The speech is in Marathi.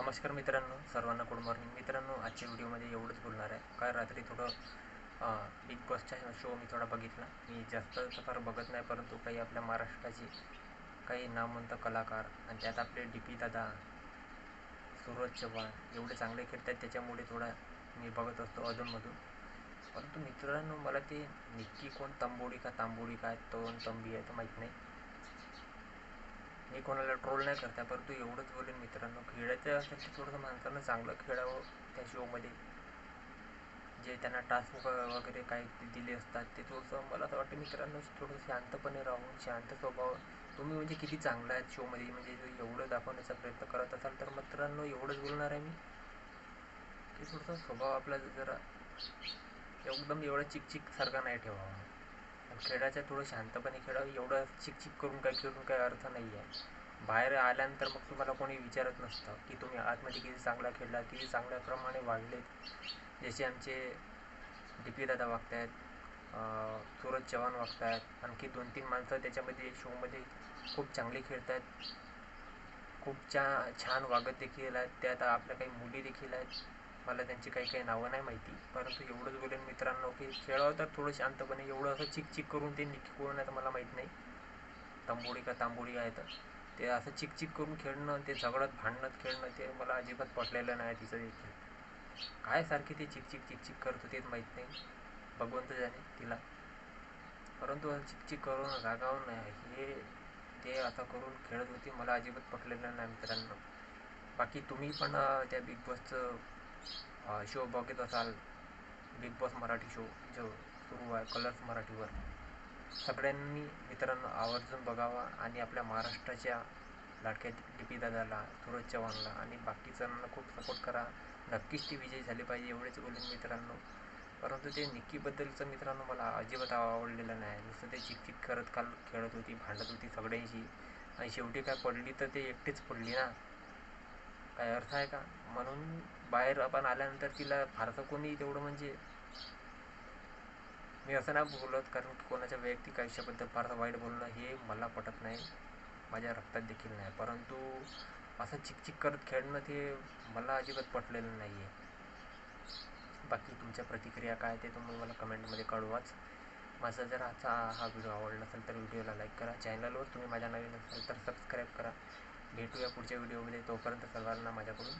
नमस्कार मित्रांनो सर्वांना गुड मॉर्निंग मित्रांनो आजच्या व्हिडिओमध्ये एवढंच बोलणार आहे. काल रात्री थोडं बिग बॉसचा शो मी थोडा बघितला. मी जास्त फार बघत नाही परंतु काही आपल्या महाराष्ट्राचे काही नामवंत कलाकार आणि त्यात आपले डी पी दादा सूरज चव्हाण एवढे चांगले खेळतात. त्याच्यामुळे थोडा मी बघत असतो अधूनमधून. परंतु मित्रांनो मला ते निक्की कोण तंबोडी का तांबोडी काय तो तंबी आहे तो माहीत नाही. मी कोणाला ट्रोल नाही करता परंतु एवढंच बोलेन मित्रांनो खेळायचं असेल तर थोडंसं माणसानं चांगलं खेळावं त्या शोमध्ये जे त्यांना टास्क वगैरे काही दिले असतात ते थोडंसं मला असं वाटतं मित्रांनो थोडं शांतपणे राहून शांत स्वभाव तुम्ही म्हणजे किती चांगला आहेत शोमध्ये म्हणजे एवढं दाखवण्याचा प्रयत्न करत असाल तर मित्रांनो एवढंच बोलणार आहे मी. की थोडंसं स्वभाव आपला जरा एकदम एवढा चिकचिक सारखा नाही ठेवावा. खेळाच्या थोडं शांतपणे खेळावं एवढं चिकचिक करून काय खेळून काही अर्थ नाही आहे बाहेर आल्यानंतर मग तुम्हाला कोणी विचारत नसतं की तुम्ही आतमध्ये किती चांगला खेळला किती चांगल्याप्रमाणे वागलेत. जसे आमचे डी पी दादा वागत आहेत सूरज चव्हाण वागत आहेत आणखी दोन तीन माणसं त्याच्यामध्ये शोमध्ये खूप चांगले खेळत आहेत खूप छा छान वागत देखील आहेत. त्यात आपल्या काही मुली देखील आहेत. मला त्यांची काही काही नावं नाही माहिती. परंतु एवढंच बोलेन मित्रांनो की खेळावं तर थोडं शांतपणे एवढं असं चिकचिक करून ते निकी कोण आहे तर मला माहीत नाही. तांबोडी का तांबोडी आहे तर. ते असं चिकचिक करून खेळणं ते झगडत भांडणं खेळणं ते मला अजिबात पटलेलं नाही तिचं देखील काय सारखी ते चिकचिक चिकचिक करत होते माहीत नाही. भगवंत जाणे तिला. परंतु चिकचिक करून रागावून हे ते आता करून खेळत होती मला अजिबात पटलेलं नाही मित्रांनो. बाकी तुम्ही पण त्या बिग बॉसचं शो बघत असाल बिग बॉस मराठी शो जो सुरू आहे कलर्स मराठीवर. सगळ्यांनी मित्रांनो आवर्जून बघावा आणि आपल्या महाराष्ट्राच्या लाडक्या डी पी दादाला सूरज चव्हाणला आणि बाकीच्यांना खूप सपोर्ट करा. नक्कीच ती विजय झाली पाहिजे एवढेच बोलेन मित्रांनो. परंतु ते निक्कीबद्दलचं मित्रांनो मला अजिबात आवडलेलं नाही. नुसतं ते चिकचिक करत काल खेळत होती भांडत होती सगळ्यांशी. आणि शेवटी काय पडली तर ते एकटीच पडली ना. काय अर्थ आहे का? म्हणून बाहेर आपण आल्यानंतर तिला फारसं कोणी तेवढं म्हणजे मी असं नाही बोलत कारण कोणाच्या वैयक्तिक आयुष्याबद्दल फारसं वाईट बोलणं हे मला पटत नाही. माझ्या रक्तात देखील नाही. परंतु असं चिकचिक करत खेळणं ते मला अजिबात पटलेलं नाही आहे बाकी तुमच्या प्रतिक्रिया काय ते तुम्ही मला कमेंटमध्ये कळवाच. माझा जर आजचा हा व्हिडिओ आवडला असेल तर व्हिडिओला लाईक करा. चॅनलवर तुम्ही माझ्या नवीन असाल तर सबस्क्राईब भेटूया पुढच्या व्हिडिओमध्ये तोपर्यंत सर्वांना माझ्याकडून